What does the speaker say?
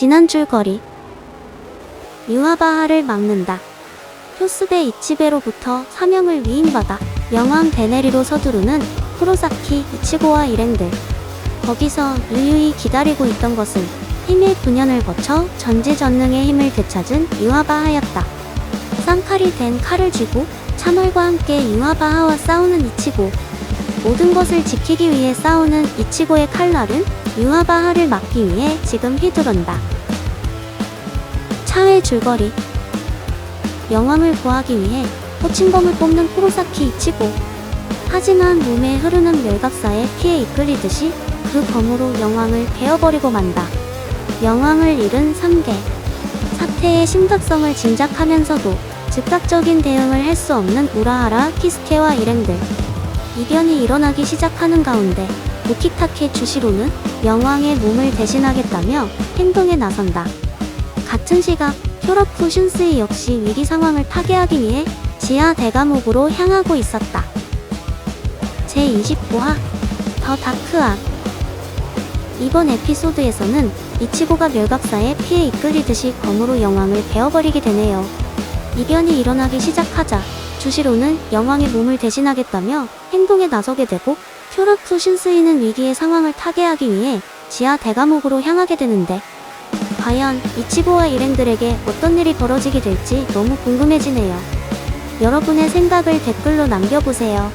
진한 줄거리 유아바하를 막는다. 효스베 이치베로부터 사명을 위임받아 영왕 데네리로 서두르는 쿠로사키 이치고와 일행들. 거기서 유유히 기다리고 있던 것은 힘의 분연을 거쳐 전지전능의 힘을 되찾은 유아바하였다. 쌍칼이 된 칼을 쥐고 참월과 함께 유아바하와 싸우는 이치고. 모든 것을 지키기 위해 싸우는 이치고의 칼날은 유아바하를 막기 위해 지금 휘두른다. 차의 줄거리 영왕을 구하기 위해 호칭검을 뽑는 쿠로사키 이치고 하지만 몸에 흐르는 멸각사의 피에 이끌리듯이 그 검으로 영왕을 베어버리고 만다. 영왕을 잃은 3개 사태의 심각성을 짐작하면서도 즉각적인 대응을 할 수 없는 우라하라 키스케와 일행들 이변이 일어나기 시작하는 가운데 오키타케 주시로는 영왕의 몸을 대신하겠다며 행동에 나선다. 같은 시각 쿄라쿠 슌스이 역시 위기 상황을 타개하기 위해 지하 대감옥으로 향하고 있었다. 제29화 더 다크아 이번 에피소드에서는 이치고가 멸각사의 피에 이끌리듯이 검으로 영왕을 베어버리게 되네요. 이변이 일어나기 시작하자 주시로는 영왕의 몸을 대신하겠다며 행동에 나서게 되고 쿄라쿠 슌스이는 위기의 상황을 타개하기 위해 지하 대감옥으로 향하게 되는데 과연 이치고와 일행들에게 어떤 일이 벌어지게 될지 너무 궁금해지네요. 여러분의 생각을 댓글로 남겨보세요.